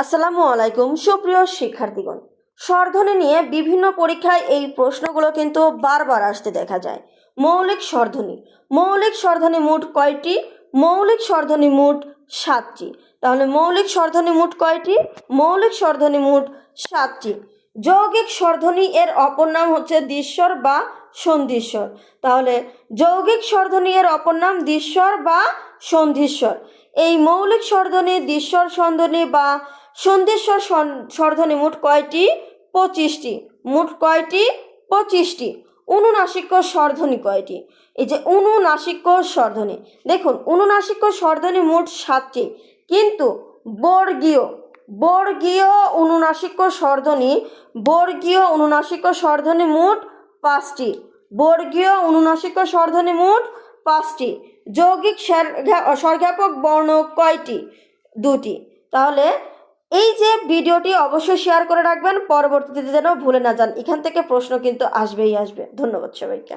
আসসালামু আলাইকুম, সুপ্রিয় শিক্ষার্থীগণ। স্বরধ্বনি নিয়ে বিভিন্ন পরীক্ষায় এই প্রশ্নগুলো কিন্তু বারবার আসতে দেখা যায়। মৌলিক স্বরধ্বনি। মৌলিক স্বরধ্বনি মোট কয়টি? মৌলিক স্বরধ্বনি মোট সাতটি। তাহলে মৌলিক স্বরধ্বনি মোট কয়টি? মৌলিক স্বরধ্বনি মোট সাতটি। যৌগিক স্বরধ্বনি এর অপর নাম হচ্ছে দৃশ্বর বা সন্ধিস্বর তাহলে যৌগিক স্বরধ্বনি এর অপর নাম দৃশ্বর বা সন্ধিস্বর এই মৌলিক স্বরধ্বনি, দৃশ্বর সন্ধ্বনি বা সন্ধিস্বর সন- স্বরধ্বনি মোট কয়টি? পঁচিশটি। মোট কয়টি? পঁচিশটি। অনুনাসিক্য স্বরধ্বনি কয়টি? এই যে অনুনাসিক্য স্বরধ্বনি দেখুন অনুনাসিক্য স্বরধ্বনি মোট সাতটি। কিন্তু বর্গীয় বর্গীয় অনুনাসিক্য স্বরধ্বনি বর্গীয় অনুনাসিক্য স্বরধ্বনি মোট পাঁচটি। বর্গীয় অনুনাসিক্য স্বরধ্বনি মোট পাঁচটি। যৌগিক স্বরজ্ঞাপক বর্ণ কয়টি? দুটি। তাহলে এই যে ভিডিওটি অবশ্যই শেয়ার করে রাখবেন, পরবর্তীতে যেন ভুলে না যান, এখান থেকে প্রশ্ন কিন্তু আসবেই আসবে। ধন্যবাদ সবাইকে।